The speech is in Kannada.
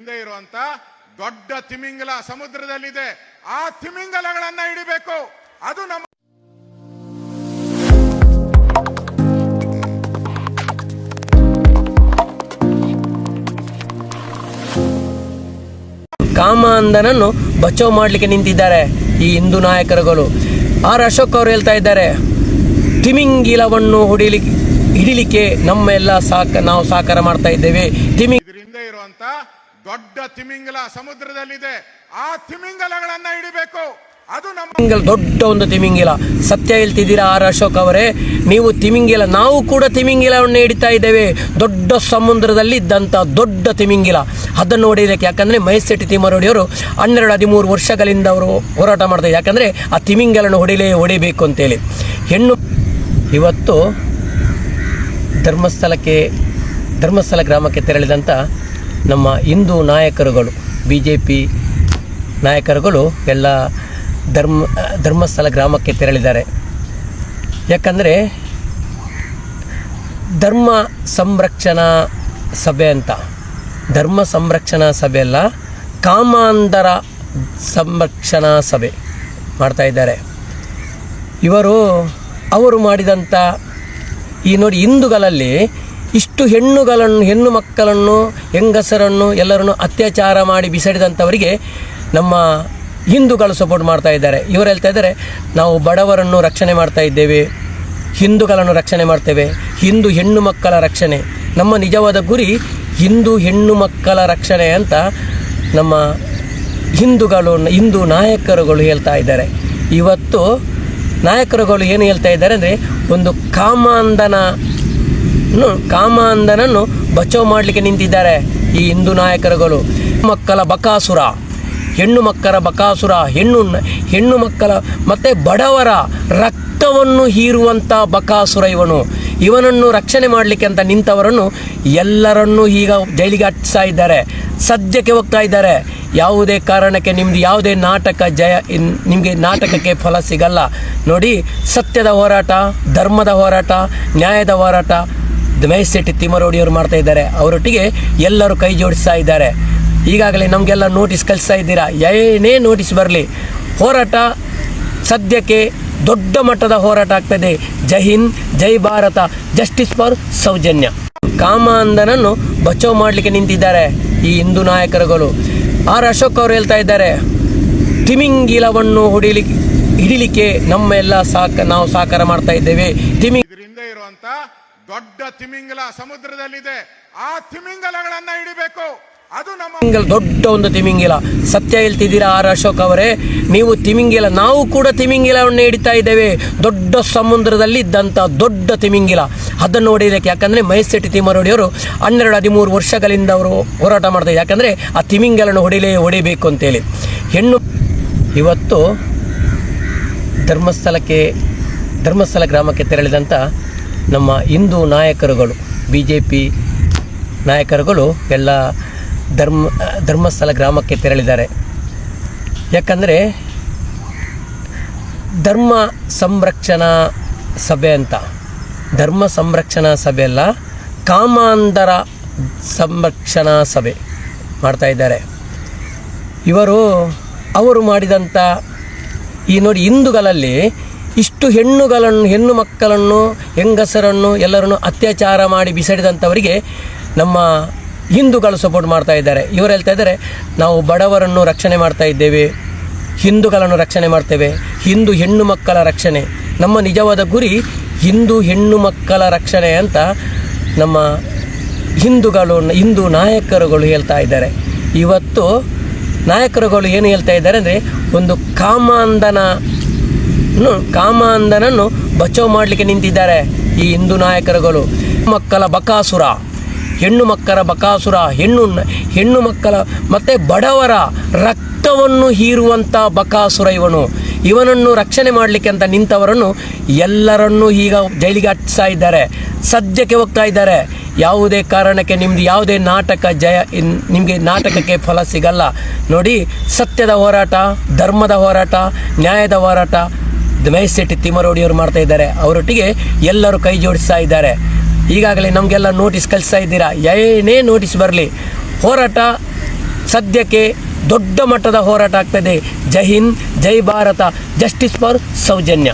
ಹಿಂದೆ ಇರುವಂತ ದೊಡ್ಡ ತಿಮಿಂಗಲ ಸಮುದ್ರದಲ್ಲಿದೆ. ಆ ತಿಮಿಂಗಲಗಳನ್ನ ಹಿಡಿಬೇಕು. ಅದು ನಮ್ಮ ಕಾಮಾಂಧನನ್ನು ಬಚಾವ್ ಮಾಡಲಿಕ್ಕೆ ನಿಂತಿದ್ದಾರೆ ಈ ಹಿಂದೂ ನಾಯಕರುಗಳು. ಆರ್ ಅಶೋಕ್ ಅವರು ಹೇಳ್ತಾ ಇದ್ದಾರೆ ತಿಮಿಂಗಿಲವನ್ನು ಹೊಡಿಲಿಕ್ಕೆ ಹಿಡಿಲಿಕ್ಕೆ ನಮ್ಮೆಲ್ಲ ಸಾಕ ನಾವು ಸಾಕಾರ ಮಾಡ್ತಾ ಇದ್ದೇವೆ. ತಿಮಿ ಇರುವಂತ ದೊಡ್ಡ ತಿಮಿಂಗಲ ಸಮುದ್ರದಲ್ಲಿದೆ. ಆ ತಿಮಿಂಗಲಗಳನ್ನ ಹಿಡಿಬೇಕು. ಅದು ನಮ್ಮ ದೊಡ್ಡ ಒಂದು ತಿಮಿಂಗಿಲ. ಸತ್ಯ ಹೇಳ್ತಿದ್ದೀರಾ ಆರ್ ಅಶೋಕ್ ಅವರೇ? ನೀವು ತಿಮಿಂಗಿಲ, ನಾವು ಕೂಡ ತಿಮಿಂಗಿಲವನ್ನು ಹಿಡಿತಾ ಇದ್ದೇವೆ. ದೊಡ್ಡ ಸಮುದ್ರದಲ್ಲಿ ಇದ್ದಂಥ ದೊಡ್ಡ ತಿಮಿಂಗಿಲ. ಅದನ್ನು ಹೊಡೆಯಲಿಕ್ಕೆ ಯಾಕಂದರೆ ಮಹೇಶೆಟ್ಟಿ ತಿಮ್ಮರೊಡಿಯವರು ಹನ್ನೆರಡು ಹದಿಮೂರು ವರ್ಷಗಳಿಂದ ಅವರು ಹೋರಾಟ ಮಾಡ್ತಾರೆ ಯಾಕಂದರೆ ಆ ತಿಮಿಂಗಲನ್ನು ಹೊಡಿಲೇ ಹೊಡಿಬೇಕು ಅಂತೇಳಿ. ಹೆಣ್ಣು ಇವತ್ತು ಧರ್ಮಸ್ಥಳಕ್ಕೆ, ಧರ್ಮಸ್ಥಳ ಗ್ರಾಮಕ್ಕೆ ತೆರಳಿದಂಥ ನಮ್ಮ ಹಿಂದೂ ನಾಯಕರುಗಳು ಬಿ ಜೆ ಪಿ ನಾಯಕರುಗಳು ಎಲ್ಲ ಧರ್ಮ, ಧರ್ಮಸ್ಥಳ ಗ್ರಾಮಕ್ಕೆ ತೆರಳಿದ್ದಾರೆ. ಯಾಕಂದರೆ ಧರ್ಮ ಸಂರಕ್ಷಣಾ ಸಭೆ ಅಂತ. ಧರ್ಮ ಸಂರಕ್ಷಣಾ ಸಭೆ ಅಲ್ಲ ಕಾಮಾಂಧರ ಸಂರಕ್ಷಣಾ ಸಭೆ ಮಾಡ್ತಾ ಇದ್ದಾರೆ. ಇವರು, ಅವರು ಮಾಡಿದಂಥ ಈ ನೋಡಿ ಹಿಂದೂಗಳಲ್ಲಿ ಇಷ್ಟು ಹೆಣ್ಣುಗಳನ್ನು, ಹೆಣ್ಣು ಮಕ್ಕಳನ್ನು, ಹೆಂಗಸರನ್ನು ಎಲ್ಲರನ್ನು ಅತ್ಯಾಚಾರ ಮಾಡಿ ಬಿಸಾಡಿದಂಥವರಿಗೆ ನಮ್ಮ ಹಿಂದೂಗಳು ಸಪೋರ್ಟ್ ಮಾಡ್ತಾ ಇದ್ದಾರೆ. ಇವರು ಹೇಳ್ತಾ ಇದ್ದಾರೆ, ನಾವು ಬಡವರನ್ನು ರಕ್ಷಣೆ ಮಾಡ್ತಾ ಇದ್ದೇವೆ, ಹಿಂದೂಗಳನ್ನು ರಕ್ಷಣೆ ಮಾಡ್ತೇವೆ, ಹಿಂದೂ ಹೆಣ್ಣು ಮಕ್ಕಳ ರಕ್ಷಣೆ. ನಮ್ಮ ನಿಜವಾದ ಗುರಿ ಹಿಂದೂ ಹೆಣ್ಣು ಮಕ್ಕಳ ರಕ್ಷಣೆ ಅಂತ ನಮ್ಮ ಹಿಂದೂಗಳು, ಹಿಂದೂ ನಾಯಕರುಗಳು ಹೇಳ್ತಾ ಇದ್ದಾರೆ. ಇವತ್ತು ನಾಯಕರುಗಳು ಏನು ಹೇಳ್ತಾ ಇದ್ದಾರೆ ಅಂದರೆ, ಒಂದು ಕಾಮಾಂಧನ ಕಾಮಾಂಧನನ್ನು ಬಚಾವ್ ಮಾಡಲಿಕ್ಕೆ ನಿಂತಿದ್ದಾರೆ ಈ ಹಿಂದೂ ನಾಯಕರುಗಳು. ಮಕ್ಕಳ ಬಕಾಸುರ ಹೆಣ್ಣು ಮಕ್ಕಳ ಬಕಾಸುರ, ಹೆಣ್ಣು ಹೆಣ್ಣು ಮಕ್ಕಳ ಮತ್ತು ಬಡವರ ರಕ್ತವನ್ನು ಹೀರುವಂಥ ಬಕಾಸುರ ಇವನು. ಇವನನ್ನು ರಕ್ಷಣೆ ಮಾಡಲಿಕ್ಕೆ ಅಂತ ನಿಂತವರನ್ನು ಎಲ್ಲರನ್ನೂ ಈಗ ಜೈಲಿಗೆ ಹಚ್ಚಿಸ್ತಾ ಇದ್ದಾರೆ. ಸದ್ಯಕ್ಕೆ ಹೋಗ್ತಾ ಇದ್ದಾರೆ. ಯಾವುದೇ ಕಾರಣಕ್ಕೆ ನಿಮ್ಮದು ಯಾವುದೇ ನಾಟಕ ಜಯ, ನಿಮಗೆ ನಾಟಕಕ್ಕೆ ಫಲ ಸಿಗಲ್ಲ. ನೋಡಿ, ಸತ್ಯದ ಹೋರಾಟ, ಧರ್ಮದ ಹೋರಾಟ, ನ್ಯಾಯದ ಹೋರಾಟ ಮಹೇಶ್ ಶೆಟ್ಟಿ ತಿಮ್ಮರೋಡಿಯವರು ಮಾಡ್ತಾ ಇದ್ದಾರೆ. ಅವರೊಟ್ಟಿಗೆ ಎಲ್ಲರೂ ಕೈ ಜೋಡಿಸ್ತಾ ಇದ್ದಾರೆ. ಈಗಾಗಲೇ ನಮಗೆಲ್ಲ ನೋಟಿಸ್ ಕಳಿಸ್ತಾ ಇದ್ದೀರಾ? ಏನೇ ನೋಟಿಸ್ ಬರಲಿ, ಹೋರಾಟ ಸದ್ಯಕ್ಕೆ ದೊಡ್ಡ ಮಟ್ಟದ ಹೋರಾಟ ಆಗ್ತದೆ. ಜೈ ಹಿಂದ್, ಜೈ ಭಾರತ ಜಸ್ಟಿಸ್ ಫಾರ್ ಸೌಜನ್ಯ. ಕಾಮಾಂಧನನ್ನು ಬಚಾವ್ ಮಾಡಲಿಕ್ಕೆ ನಿಂತಿದ್ದಾರೆ ಈ ಹಿಂದೂ ನಾಯಕರುಗಳು. ಆರ್ ಅಶೋಕ್ ಅವರು ಹೇಳ್ತಾ ಇದ್ದಾರೆ ತಿಮಿಂಗಿಲವನ್ನು ಹೊಡಿಲಿಕ್ಕೆ ಹಿಡಿಲಿಕ್ಕೆ ನಮ್ಮೆಲ್ಲ ಸಾಕ, ನಾವು ಸಾಕಾರ ಮಾಡ್ತಾ ಇದ್ದೇವೆ. ತಿಮಿಂಗ್ ಇರುವಂತ ದೊಡ್ಡ ತಿಮಿಂಗಲ ಸಮುದ್ರದಲ್ಲಿದೆ. ಆ ತಿಮಿಂಗಲಗಳನ್ನ ಹಿಡಿಬೇಕು. ಅದು ನಮ್ಮ ದೊಡ್ಡ ಒಂದು ತಿಮಿಂಗಿಲ. ಸತ್ಯ ಹೇಳ್ತಿದ್ದೀರಾ ಆರ್ ಅಶೋಕ್ ಅವರೇ? ನೀವು ತಿಮಿಂಗಿಲ, ನಾವು ಕೂಡ ತಿಮಿಂಗಿಲವನ್ನು ಹಿಡಿತಾ ಇದ್ದೇವೆ. ದೊಡ್ಡ ಸಮುದ್ರದಲ್ಲಿ ಇದ್ದಂಥ ದೊಡ್ಡ ತಿಮಿಂಗಿಲ. ಅದನ್ನು ಹೊಡೆಯಲಿಕ್ಕೆ ಯಾಕಂದರೆ ಮಹೇಶ್ ಶೆಟ್ಟಿ ಹನ್ನೆರಡು ಹದಿಮೂರು ವರ್ಷಗಳಿಂದ ಅವರು ಹೋರಾಟ ಮಾಡಿದೆ ಯಾಕಂದರೆ ಆ ತಿಮಿಂಗಲನ್ನು ಹೊಡಿಲೇ ಹೊಡಿಬೇಕು ಅಂತೇಳಿ. ಹೆಣ್ಣು ಇವತ್ತು ಧರ್ಮಸ್ಥಳಕ್ಕೆ, ಧರ್ಮಸ್ಥಳ ಗ್ರಾಮಕ್ಕೆ ತೆರಳಿದಂಥ ನಮ್ಮ ಹಿಂದೂ ನಾಯಕರುಗಳು ಬಿ ಜೆ ಪಿ ನಾಯಕರುಗಳು ಎಲ್ಲ ಧರ್ಮ, ಧರ್ಮಸ್ಥಳ ಗ್ರಾಮಕ್ಕೆ ತೆರಳಿದ್ದಾರೆ. ಯಾಕಂದರೆ ಧರ್ಮ ಸಂರಕ್ಷಣಾ ಸಭೆ ಅಂತ, ಧರ್ಮ ಸಂರಕ್ಷಣಾ ಸಭೆ ಅಲ್ಲ ಕಾಮಾಂಧರ ಸಂರಕ್ಷಣಾ ಸಭೆ ಮಾಡ್ತಾ ಇದ್ದಾರೆ. ಇವರು, ಅವರು ಮಾಡಿದಂಥ ಈ ನೋಡಿ ಹಿಂದೂಗಳಲ್ಲಿ ಇಷ್ಟು ಹೆಣ್ಣುಗಳನ್ನು, ಹೆಣ್ಣು ಮಕ್ಕಳನ್ನು, ಹೆಂಗಸರನ್ನು ಎಲ್ಲರನ್ನು ಅತ್ಯಾಚಾರ ಮಾಡಿ ಬಿಸಾಡಿದಂಥವರಿಗೆ ನಮ್ಮ ಹಿಂದೂಗಳು ಸಪೋರ್ಟ್ ಮಾಡ್ತಾ ಇದ್ದಾರೆ. ಇವರು ಹೇಳ್ತಾ ಇದ್ದಾರೆ, ನಾವು ಬಡವರನ್ನು ರಕ್ಷಣೆ ಮಾಡ್ತಾ ಇದ್ದೇವೆ, ಹಿಂದೂಗಳನ್ನು ರಕ್ಷಣೆ ಮಾಡ್ತೇವೆ, ಹಿಂದೂ ಹೆಣ್ಣು ಮಕ್ಕಳ ರಕ್ಷಣೆ. ನಮ್ಮ ನಿಜವಾದ ಗುರಿ ಹಿಂದೂ ಹೆಣ್ಣು ಮಕ್ಕಳ ರಕ್ಷಣೆ ಅಂತ ನಮ್ಮ ಹಿಂದೂಗಳು, ಹಿಂದೂ ನಾಯಕರುಗಳು ಹೇಳ್ತಾ ಇದ್ದಾರೆ. ಇವತ್ತು ನಾಯಕರುಗಳು ಏನು ಹೇಳ್ತಾ ಇದ್ದಾರೆ ಅಂದರೆ, ಒಂದು ಕಾಮಾಂಧನ ಕಾಮಾಂಧನನ್ನು ಬಚಾವ್ ಮಾಡಲಿಕ್ಕೆ ನಿಂತಿದ್ದಾರೆ ಈ ಹಿಂದೂ ನಾಯಕರುಗಳು. ಮಕ್ಕಳ ಬಕಾಸುರ, ಹೆಣ್ಣು ಮಕ್ಕಳ ಬಕಾಸುರ, ಹೆಣ್ಣು ಹೆಣ್ಣು ಮಕ್ಕಳ ಮತ್ತು ಬಡವರ ರಕ್ತವನ್ನು ಹೀರುವಂಥ ಬಕಾಸುರ ಇವನು. ಇವನನ್ನು ರಕ್ಷಣೆ ಮಾಡಲಿಕ್ಕೆ ಅಂತ ನಿಂತವರನ್ನು ಎಲ್ಲರನ್ನೂ ಈಗ ಜೈಲಿಗೆ ಹಚ್ಚಿಸ್ತಾ ಇದ್ದಾರೆ. ಸದ್ಯಕ್ಕೆ ಹೋಗ್ತಾ ಇದ್ದಾರೆ. ಯಾವುದೇ ಕಾರಣಕ್ಕೆ ನಿಮ್ಮದು ಯಾವುದೇ ನಾಟಕ ಜಯ, ನಿಮಗೆ ನಾಟಕಕ್ಕೆ ಫಲ ಸಿಗಲ್ಲ. ನೋಡಿ, ಸತ್ಯದ ಹೋರಾಟ, ಧರ್ಮದ ಹೋರಾಟ, ನ್ಯಾಯದ ಹೋರಾಟ ಮಹೇಶ್ ಶೆಟ್ಟಿ ತಿಮ್ಮರೋಡಿಯವರು ಮಾಡ್ತಾ ಇದ್ದಾರೆ. ಅವರೊಟ್ಟಿಗೆ ಎಲ್ಲರೂ ಕೈ ಜೋಡಿಸ್ತಾ ಇದ್ದಾರೆ. ಈಗಾಗಲೇ ನಮಗೆಲ್ಲ ನೋಟಿಸ್ ಕಳಿಸ್ತಾ ಇದ್ದೀರಾ? ಏನೇ ನೋಟಿಸ್ ಬರಲಿ, ಹೋರಾಟ ಸದ್ಯಕ್ಕೆ ದೊಡ್ಡ ಮಟ್ಟದ ಹೋರಾಟ ಆಗ್ತದೆ ಜೈ ಹಿಂದ್, ಜೈ ಭಾರತ. Justice for Soujanya.